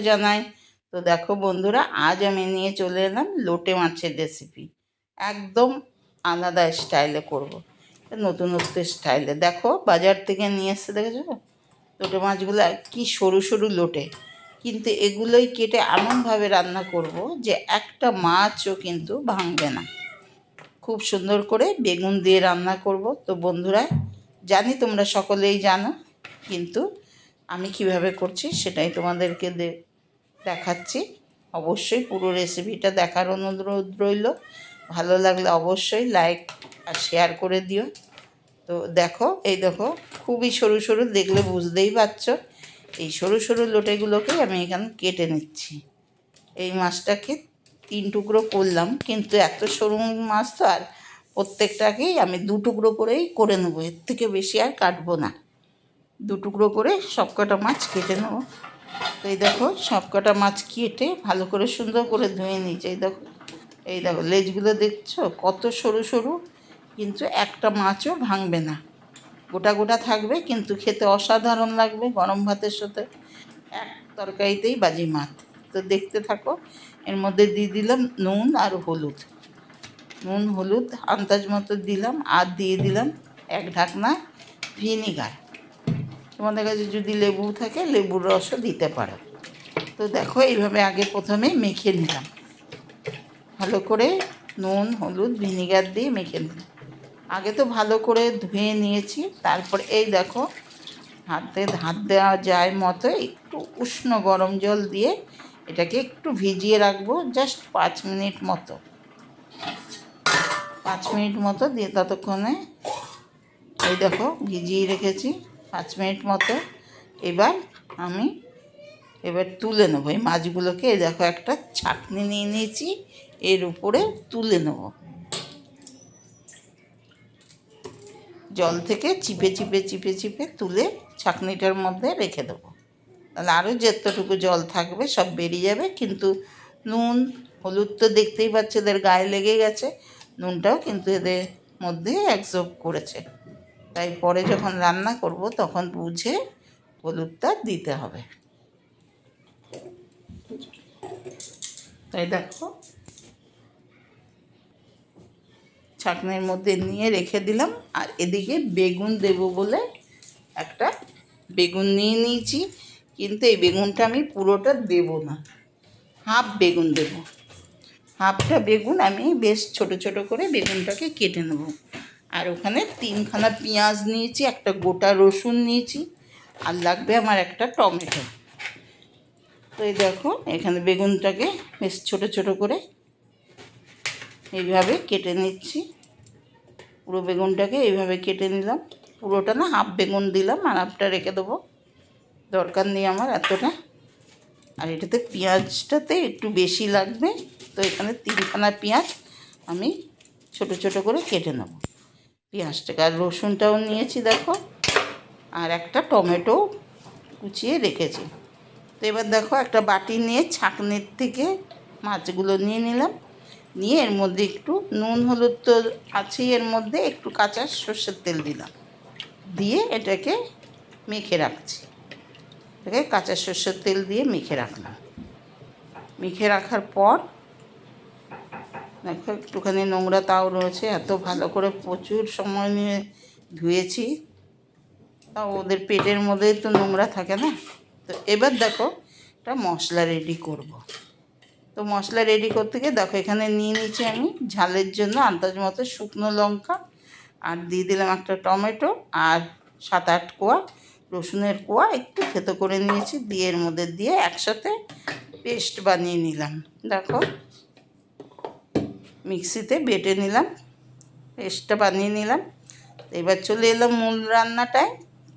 জানাই। তো দেখো বন্ধুরা, আজ আমি নিয়ে চলে এলাম লোটে মাছের রেসিপি একদম আলাদা স্টাইলে করব। নতুনত্ব স্টাইলে দেখো, বাজার থেকে নিয়ে এসে দেখেছ? লোটে মাছগুলো কি সরু সরু লোটে। কিন্তু এগুলোই কেটে এমনভাবে রান্না করব যে একটা মাছও কিন্তু ভাঙবে না। খুব সুন্দর করে বেগুন দিয়ে রান্না করব। তো বন্ধুরা, জানি তোমরা সকলেই জানো, কিন্তু আমি কীভাবে করছি সেটাই তোমাদেরকে দেখাচ্ছি। অবশ্যই পুরো রেসিপিটা দেখার অনুরোধ রইল। ভালো লাগলে অবশ্যই লাইক আর শেয়ার করে দিও। তো দেখো, এই দেখো, খুবই সরু সরু, দেখলে বুঝতেই পারছ। এই সরু সরু লোটেগুলোকে আমি এখানে কেটে নিচ্ছি। এই মাছটাকে তিন টুকরো করলাম, কিন্তু এত সরু মাছ তো আর প্রত্যেকটাকেই আমি দু টুকরো করেই করে নেব। এর থেকে বেশি আর কাটবো না। দু টুকরো করে সব কটা মাছ কেটে নেব। তো এই দেখো সব কটা মাছ কেটে ভালো করে সুন্দর করে ধুয়ে নিয়েছি। এই দেখো এই দেখো, লেজগুলো দেখছ? কত সরু সরু, কিন্তু একটা মাছও ভাঙবে না। গোটা গোটা থাকবে, কিন্তু খেতে অসাধারণ লাগবে গরম ভাতের সাথে। এক তরকারিতেই বাজি মাছ তো দেখতে থাকো, এর মধ্যে দিয়ে দিলাম নুন আর হলুদ। নুন, হলুদ, আন্দাজ মতো দিলাম, আর দিয়ে দিলাম এক ঢাকনা ভিনিগার। তোমাদের কাছে যদি লেবু থাকে, লেবুর রসও দিতে পারো। তো দেখো, এইভাবে আগে প্রথমে মেখে নিলাম। ভালো করে নুন, হলুদ, ভিনিগার দিয়ে মেখে নিলাম। আগে তো ভালো করে ধুয়ে নিয়েছি, তারপর এই দেখো, হাতে হাত দেওয়া যায় মতো একটু উষ্ণ গরম জল দিয়ে এটাকে একটু ভিজিয়ে রাখব, জাস্ট পাঁচ মিনিট মতো। পাঁচ মিনিট মতো দিয়ে ততক্ষণে এই দেখো, ভিজিয়ে রেখেছি। পাঁচ মিনিট মতো। এবার আমি এবার তুলে নেব। এই মাছগুলোকে দেখো, একটা ছাকনি নিয়ে নিয়েছি, এর উপরে তুলে নেব। জল থেকে চিপে চিপে চিপে চিপে তুলে ছাকনিটার মধ্যে রেখে দেবো। তাহলে আরও যতটুকু জল থাকবে সব বেরিয়ে যাবে, কিন্তু নুন, হলুদ তো দেখতেই পাচ্ছে, এদের গায়ে লেগে গেছে। নুনটাও কিন্তু এদের মধ্যে অ্যাবজর্ব করেছে। তাই পরে যখন রান্না করব, তখন বুঝে হলুদটা দিতে হবে। তাই দেখো, ছাকনির মধ্যে নিয়ে রেখে দিলাম। আর এদিকে বেগুন দেব বলে একটা বেগুন নিয়ে নিয়েছি, কিন্তু এই বেগুনটা আমি পুরোটা দেব না। হাফ বেগুন দেব। হাফটা বেগুন আমি বেশ ছোট ছোট করে বেগুনটাকে কেটে নেব। আর ওখানে তিনখানা পেঁয়াজ নিয়েছি, একটা গোটা রসুন নিয়েছি, আর লাগবে আমার একটা টমেটো। তো এই দেখো, এখানে বেগুনটাকে বেশ ছোট ছোট করে এইভাবে কেটে নিচ্ছি। পুরো বেগুনটাকে এইভাবে কেটে নিলাম। পুরোটা না হাফ বেগুন দিলাম, আর হাফটা রেখে দেবো। দরকার নেই আমার এতটা। আর এটাতে পেঁয়াজটাতে একটু বেশি লাগবে, তো এখানে তিনখানা পেঁয়াজ আমি ছোট ছোট করে কেটে নেব। পেঁয়াজটাকে আর রসুনটাও নিয়েছি দেখো, আর একটা টমেটো কুচিয়ে রেখেছি। তো এবার দেখো, একটা বাটি নিয়ে ছাঁকনির থেকে মাছগুলো নিয়ে নিলাম। নিয়ে এর মধ্যে একটু নুন, হলুদ তো আছেই এর মধ্যে, একটু কাঁচা সর্ষের তেল দিলাম। দিয়ে এটাকে মেখে রাখছি। এটাকে কাঁচা সর্ষের তেল দিয়ে মেখে রাখলাম। মেখে রাখার পর দেখো একটুখানি নোংরা তাও রয়েছে, এত ভালো করে প্রচুর সময় নিয়ে ধুয়েছি। তাও ওদের পেটের মধ্যে তো নোংরা থাকে না? তো এবার দেখো, একটা মশলা রেডি করব। তো মশলা রেডি করতে গিয়ে দেখো, এখানে নিয়ে নিচ্ছি আমি ঝালের জন্য আন্দাজ মতো শুকনো লঙ্কা, আর দিয়ে দিলাম একটা টমেটো, আর সাত আট কোয়া রসুনের কোয়া একটু থেতো করে নিয়েছি, দিয়ে এর মধ্যে দিয়ে একসাথে পেস্ট বানিয়ে নিলাম। দেখো মিক্সিতে বেটে নিলাম, পেস্টটা বানিয়ে নিলাম। এবার চলে এলাম মূল রান্নাটায়।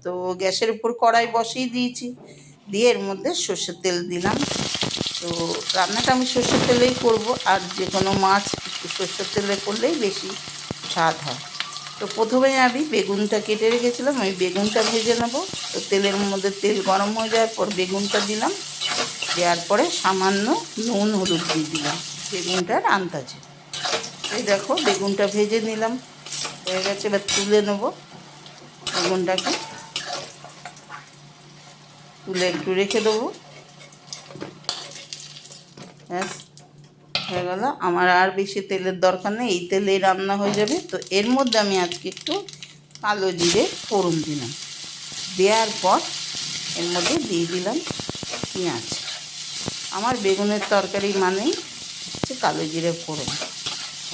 তো গ্যাসের উপর কড়াই বসিয়ে দিয়েছি, দিয়ে এর মধ্যে সর্ষের তেল দিলাম। তো রান্নাটা আমি সর্ষের তেলেই করব, আর যে কোনো মাছ সর্ষের তেলে করলেই বেশি স্বাদ হয়। তো প্রথমে আমি বেগুনটা কেটে রেখেছিলাম ওই বেগুনটা ভেজে নেব। তো তেলের মধ্যে তেল গরম হয়ে যাওয়ার পর বেগুনটা দিলাম। দেওয়ার পরে সামান্য নুন, হলুদ দিয়ে দিলাম, বেগুনটার আন্দাজে। এই দেখো, বেগুনটা ভেজে নিলাম। হয়ে গেছে, এবার তুলে নেব বেগুনটাকে। তুলে একটু রেখে দেবো। ব্যাস, হয়ে গেল। আমার আর বেশি তেলের দরকার নেই, এই তেলেই রান্না হয়ে যাবে। তো এর মধ্যে আমি আজকে একটু কালো জিরে ফোড়ন দিলাম। দেওয়ার পর এর মধ্যে দিয়ে দিলাম পেঁয়াজ। আমার বেগুনের তরকারি মানেই হচ্ছে কালো জিরে ফোড়ন।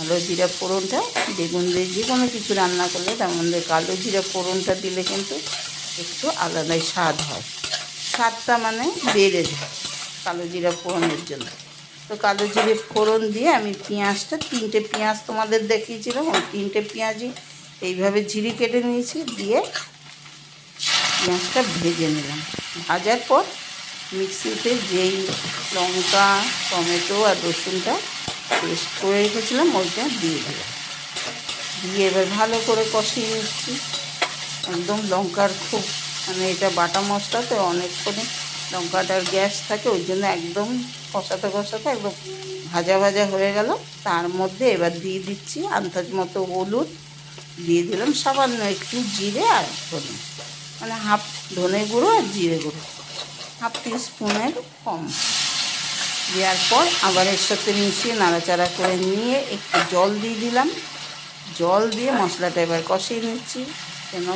কালো জিরা ফোড়নটা, বেগুন দিয়ে যে কোনো কিছু রান্না করলে তার মধ্যে কালো জিরা ফোড়নটা দিলে কিন্তু একটু আলাদাই স্বাদ হয়। স্বাদটা মানে বেড়ে যায় কালো জিরা ফোড়নের জন্য। তো কালো জিরে ফোড়ন দিয়ে আমি পেঁয়াজটা, তিনটে পেঁয়াজ তোমাদের দেখিয়েছিলাম, ওই তিনটে পেঁয়াজই এইভাবে ঝিরি কেটে নিয়েছি, দিয়ে পেঁয়াজটা ভেজে নিলাম। ভাজার পর মিক্সিতে যেই লঙ্কা, টমেটো আর রসুনটা পেস্ট করে রেখেছিলাম, ওইটা দিয়ে দিলাম দিয়ে এবার ভালো করে কষিয়ে নিচ্ছি। একদম লঙ্কার খুব মানে এটা বাটা মশলা, তো অনেকক্ষণে লঙ্কাটার গ্যাস থাকে, ওই জন্য একদম কষাতে কষাতে একদম ভাজা ভাজা হয়ে গেল। তার মধ্যে এবার দিয়ে দিচ্ছি আন্দাজ মতো হলুদ। দিয়ে দিলাম সামান্য একটু জিরে আর ধনে। মানে হাফ ধনে গুঁড়ো আর জিরে গুঁড়ো। হাফ স্পুনের কম। দেওয়ার পর আবার এর সাথে মিশিয়ে নাড়াচাড়া করে নিয়ে একটু জল দিয়ে দিলাম। জল দিয়ে মশলাটা এবার কষিয়ে নিচ্ছি যেন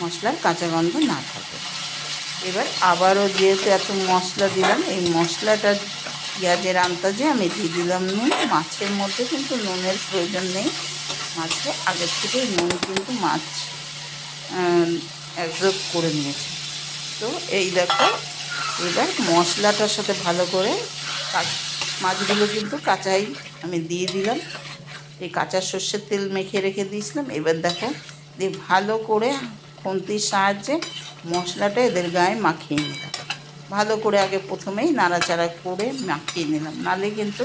মশলার কাঁচা গন্ধ না থাকে। এবার আবারও যেহেতু এত মশলা দিলাম, এই মশলাটা পেঁয়াজের আন্দাজে আমি দিয়ে দিলাম নুন। মাছের মধ্যে কিন্তু নুনের প্রয়োজন নেই। মাছে আগের থেকে নুন কিন্তু মাছ অ্যাবজর্ব করে নিয়েছে। তো এই দেখো, এবার মশলাটার সাথে ভালো করে মাছগুলো কিন্তু কাঁচাই আমি দিয়ে দিলাম। এই কাঁচা সর্ষের তেল মেখে রেখে দিয়েছিলাম। এবার দেখো দিয়ে ভালো করে খুন্তির সাহায্যে মশলাটা এদের গায়ে মাখিয়ে নিলাম। ভালো করে আগে প্রথমেই নাড়াচাড়া করে মাখিয়ে নিলাম। নালে কিন্তু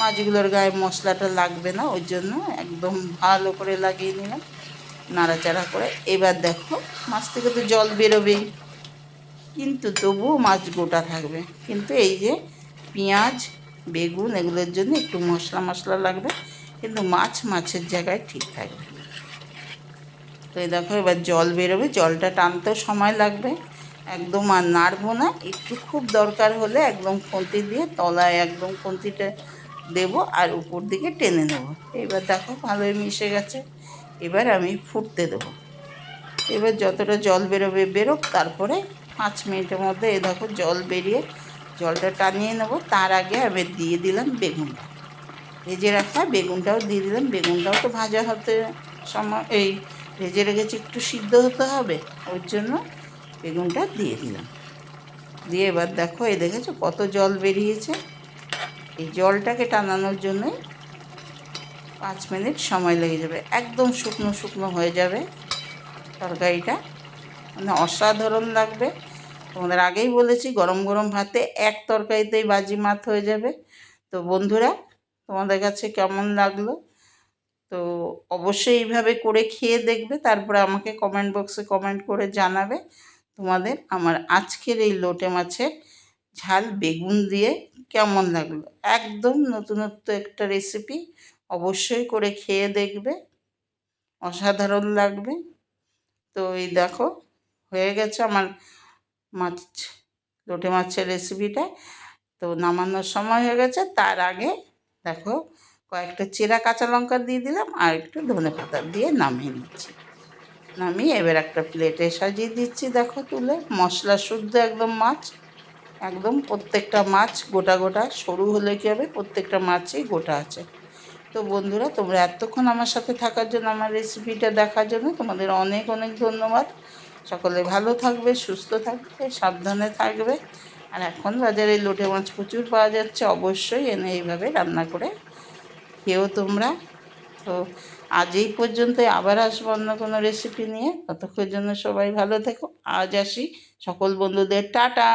মাছগুলোর গায়ে মশলাটা লাগবে না, ওই জন্য একদম ভালো করে লাগিয়ে নিলাম, নাড়াচাড়া করে। এবার দেখো মাছ থেকে তো জল বেরোবেই, কিন্তু তবুও মাছ গোটা থাকবে। কিন্তু এই যে পেঁয়াজ, বেগুন, এগুলোর জন্য একটু মশলা মশলা লাগবে, কিন্তু মাছ মাছের জায়গায় ঠিক থাকবে তো এই দেখো, এবার জল বেরোবে, জলটা টানতেও সময় লাগবে, একদম আর নাড়বো না, একটু খুব দরকার হলে একদম খুন্তি দিয়ে তলায় একদম খুন্তিটা দেবো আর উপর দিকে টেনে নেব। এবার দেখো, ভালোই মিশে গেছে, এবার আমি ফুটতে দেবো। এবার যতটা জল বেরোবে, বেরোক, তারপরে পাঁচ মিনিটের মধ্যে এ দেখো জল বেরিয়ে জলটা টানিয়ে নেব। তার আগে আমি দিয়ে দিলাম বেগুনটা। ভেজে রাখা বেগুনটাও দিয়ে দিলাম। বেগুনটাও তো ভাজা হতে সময় এই ভেজে রেখেছি, একটু সিদ্ধ হতে হবে। ওর জন্য বেগুনটা দিয়ে দিলাম। দিয়ে এবার দেখো এ দেখেছ কত জল বেরিয়েছে? এই জলটাকে টানানোর জন্যই পাঁচ মিনিট সময় লেগে যাবে। একদম শুকনো শুকনো হয়ে যাবে তরকারিটা। মানে অসাধারণ লাগবে। তোমাদের আগেই বলেছি, গরম গরম ভাতে এক তরকারিতেই বাজি মাত হয়ে যাবে। তো বন্ধুরা, তোমাদের কাছে কেমন লাগল? তো অবশ্যই এইভাবে করে খেয়ে দেখবে, তারপরে আমাকে কমেন্ট বক্সে কমেন্ট করে জানাবে। তোমাদের আমার আজকের এই লোটে মাছের ঝাল বেগুন দিয়ে কেমন লাগল? একদম নতুনত্ব একটা রেসিপি অবশ্যই করে খেয়ে দেখবে, অসাধারণ লাগবে। তো এই দেখো, হয়ে গেছে আমার মাছ, লোটে মাছের রেসিপিটা তো নামানোর সময় হয়ে গেছে, তার আগে দেখো কয়েকটা চেরা কাঁচা লঙ্কা দিয়ে দিলাম আর একটু ধনে পাতা দিয়ে নামিয়ে নিচ্ছি। নামিয়ে এবার একটা প্লেটে সাজিয়ে দিচ্ছি, দেখো তুলে। মশলা শুদ্ধ একদম মাছ, একদম প্রত্যেকটা মাছ গোটা গোটা, সরু হলে কী হবে? প্রত্যেকটা মাছই গোটা আছে। তো বন্ধুরা, তোমরা এতক্ষণ আমার সাথে থাকার জন্য, আমার রেসিপিটা দেখার জন্য তোমাদের অনেক অনেক ধন্যবাদ। সকলে ভালো থাকবে, সুস্থ থাকবে, সাবধানে থাকবে। আর এখন বাজারে লোটে মাছ প্রচুর পাওয়া যাচ্ছে, অবশ্যই এনে এইভাবে রান্না করে খেয়েও তোমরা। তো আজ এই পর্যন্তই, আবার আসব অন্য কোনো রেসিপি নিয়ে। ততক্ষণের জন্য সবাই ভালো থেকো। আজ আসি সকল বন্ধুদের, টাটা!